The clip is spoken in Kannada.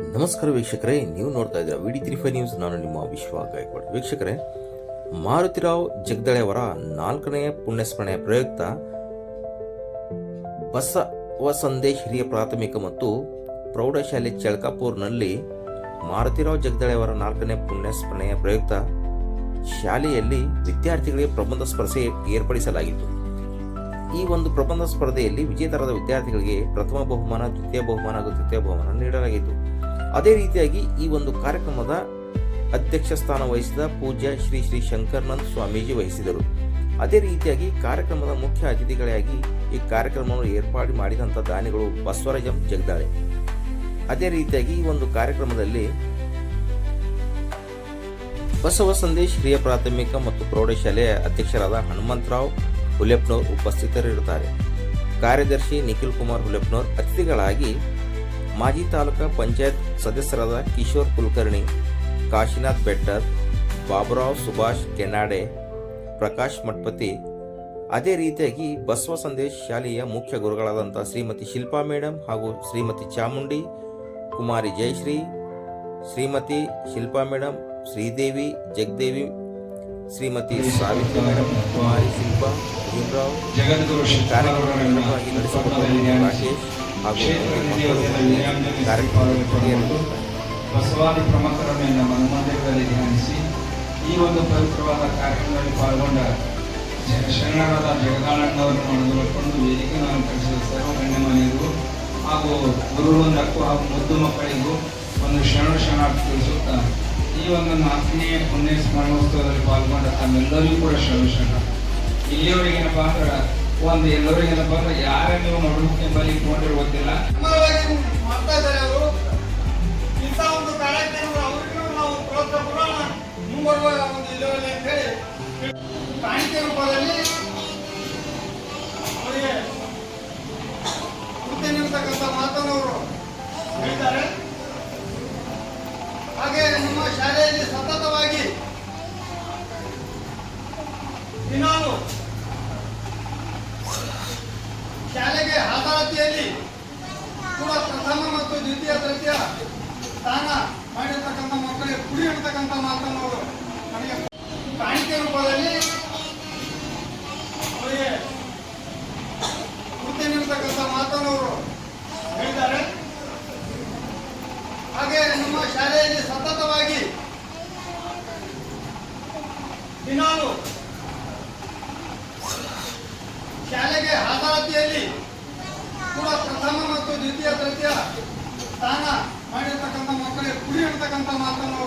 ನಮಸ್ಕಾರ ವೀಕ್ಷಕರೇ, ನೀವು ನೋಡ್ತಾ ಇದ್ದೀರಾ ವಿ ಡಿ ತ್ರೀ ನ್ಯೂಸ್ ನಾನು ನಿಮ್ಮ ವಿಶ್ವ ಗಾಯಕ್ವಾಡ್. ವೀಕ್ಷಕರೇ, ಮಾರುತಿರಾವ್ ಜಗದಳೆ ಅವರ ನಾಲ್ಕನೆಯ ಪುಣ್ಯಸ್ಮರಣೆಯ ಪ್ರಯುಕ್ತ ಬಸವ ಸಂದೇಶ್ ಹಿರಿಯ ಪ್ರಾಥಮಿಕ ಮತ್ತು ಪ್ರೌಢಶಾಲೆ ಚಳ್ಕಾಪುರ್ನಲ್ಲಿ ಮಾರುತಿರಾವ್ ಜಗದಳೆ ಅವರ ನಾಲ್ಕನೇ ಪುಣ್ಯಸ್ಮರಣೆಯ ಪ್ರಯುಕ್ತ ಶಾಲೆಯಲ್ಲಿ ವಿದ್ಯಾರ್ಥಿಗಳಿಗೆ ಪ್ರಬಂಧ ಸ್ಪರ್ಧೆ ಏರ್ಪಡಿಸಲಾಗಿತ್ತು. ಈ ಒಂದು ಪ್ರಬಂಧ ಸ್ಪರ್ಧೆಯಲ್ಲಿ ವಿಜೇತರಾದ ವಿದ್ಯಾರ್ಥಿಗಳಿಗೆ ಪ್ರಥಮ ಬಹುಮಾನ, ದ್ವಿತೀಯ ಬಹುಮಾನ ಹಾಗೂ ತೃತೀಯ ಬಹುಮಾನ ನೀಡಲಾಗಿತ್ತು. ಅದೇ ರೀತಿಯಾಗಿ ಈ ಒಂದು ಕಾರ್ಯಕ್ರಮದ ಅಧ್ಯಕ್ಷ ಸ್ಥಾನ ವಹಿಸಿದ ಪೂಜ್ಯ ಶ್ರೀ ಶ್ರೀ ಶಂಕರ್ನಂದ್ ಸ್ವಾಮೀಜಿ ವಹಿಸಿದರು. ಅದೇ ರೀತಿಯಾಗಿ ಕಾರ್ಯಕ್ರಮದ ಮುಖ್ಯ ಅತಿಥಿಗಳಾಗಿ ಈ ಕಾರ್ಯಕ್ರಮವನ್ನು ಏರ್ಪಾಡು ಮಾಡಿದಂಥ ದಾನಿಗಳು ಬಸವರಾಜಂ ಜಗದಾಳೆ. ಅದೇ ರೀತಿಯಾಗಿ ಈ ಒಂದು ಕಾರ್ಯಕ್ರಮದಲ್ಲಿ ಬಸವ ಸಂದೇಶ್ ಹಿರಿಯ ಪ್ರಾಥಮಿಕ ಮತ್ತು ಪ್ರೌಢಶಾಲೆಯ ಅಧ್ಯಕ್ಷರಾದ ಹನುಮಂತರಾವ್ ಹುಲೆಪ್ನೋರ್ ಉಪಸ್ಥಿತರಿರುತ್ತಾರೆ. ಕಾರ್ಯದರ್ಶಿ ನಿಖಿಲ್ ಕುಮಾರ್ ಹುಲೆಪ್ನೋರ್ ಅತಿಥಿಗಳಾಗಿ ಮಾಜಿ ತಾಲೂಕಾ ಪಂಚಾಯತ್ ಸದಸ್ಯರಾದ ಕಿಶೋರ್ ಕುಲಕರ್ಣಿ ಕಾಶಿನಾಥ್ ಬೆಟ್ಟರ್ ಬಾಬುರಾವ್ ಸುಭಾಷ್ ಕೆನಾಡೆ ಪ್ರಕಾಶ್ ಮಠಪತಿ. ಅದೇ ರೀತಿಯಾಗಿ ಬಸವ ಸಂದೇಶ್ ಶಾಲೆಯ ಮುಖ್ಯ ಗುರುಗಳಾದಂಥ ಶ್ರೀಮತಿ ಶಿಲ್ಪಾ ಮೇಡಮ್ ಹಾಗೂ ಶ್ರೀಮತಿ ಚಾಮುಂಡಿ ಕುಮಾರಿ ಜಯಶ್ರೀ ಶ್ರೀಮತಿ ಶಿಲ್ಪಾ ಮೇಡಮ್ ಶ್ರೀದೇವಿ ಜಗದೇವಿ ಶ್ರೀಮತಿ ಸಾವಿತ್ರಿ ಮೇಡಮ್ ಕುಮಾರಿ ಶಿಲ್ಪಾ ಭೀಮರಾವ್ ಕಾರ್ಯಕ್ರಮವನ್ನು ರಾಕೇಶ್ ಹಾಗೂ ಭಾಗಿಯಾಗಿದ್ದಾರೆ. ಬಸವಾದಿ ಪ್ರಮುಖರನ್ನು ನಮ್ಮ ಮಂದಿರದಲ್ಲಿ ಧ್ಯಾನಿಸಿ ಈ ಒಂದು ಪವಿತ್ರವಾದ ಕಾರ್ಯಕ್ರಮದಲ್ಲಿ ಪಾಲ್ಗೊಂಡ ಶರಣರಾದ ಜಗದಾನಂದವರನ್ನು ವೇದಿಕೆ ನಾನು ಅಲಂಕರಿಸಿದ ಸರ್ವ ಗಣ್ಯಮಾನ್ಯರು ಹಾಗೂ ಗುರುವೃಂದಕ್ಕೂ ಹಾಗೂ ಮುದ್ದು ಮಕ್ಕಳಿಗೂ ಒಂದು ಶರಣ ಶರಣಾರ್ಥಿ ತಿಳಿಸುತ್ತಾ ಈ ಒಂದು ನಾಲ್ಕನೇ ಪುಣ್ಯ ಸ್ಮರಣೋತ್ಸವದಲ್ಲಿ ಪಾಲ್ಗೊಂಡ ತಮ್ಮೆಲ್ಲರಿಗೂ ಕೂಡ ಶರಣ ಶರಣ ಇಲ್ಲಿಯವರೆಗೆ ಏನಪ್ಪಾ ಅಂದ್ರೆ ಒಂದು ಎಲ್ಲರಿಗೆ ಏನಪ್ಪಾ ಅಂದ್ರೆ ಯಾರ ನೀವು ಇಟ್ಕೊಂಡಿರೋ ಗೊತ್ತಿಲ್ಲ ಅವರು. ಒಂದು ನಾವು ಪ್ರೋತ್ಸಾಹ ಮುಂಬರುವ ಒಂದು ಇಳುವರಿ ಅಂತ ಹೇಳಿ. ಕಾಣಿಕೆ ರೂಪದಲ್ಲಿ ದ್ವಿತೀಯ ತೃತೀಯ ಸ್ಥಾನ ಮಾಡಿರ್ತಕ್ಕಂಥ ಮಕ್ಕಳಿಗೆ ಕುಡಿ ಅಂತಕ್ಕಂಥ ಮಾತನ್ನು ನನಗೆ ಕಾಣಿಕೆ ರೂಪದಲ್ಲಿ ಅವರಿಗೆ ಕೃತಿ ನೀಡ್ತಕ್ಕಂಥ ಮಾತನ್ನು ಅವರು ಹೇಳಿದ್ದಾರೆ. ಹಾಗೆ ನಮ್ಮ ಶಾಲೆಯಲ್ಲಿ ಸತತವಾಗಿ ದಿನಾಲು ಶಾಲೆಗೆ ಹಾಜರಾತಿಯಲ್ಲಿ ಕೂಡ ಪ್ರಥಮ ಮತ್ತು ದ್ವಿತೀಯ ತೃತೀಯ ಸ್ಥಾನ ಮಾಡಿರ್ತಕ್ಕಂಥ ಮಕ್ಕಳಿಗೆ ಕುಡಿಯಿರ್ತಕ್ಕಂಥ ಅಂತಕ್ಕಂಥ ಮಾತನ್ನು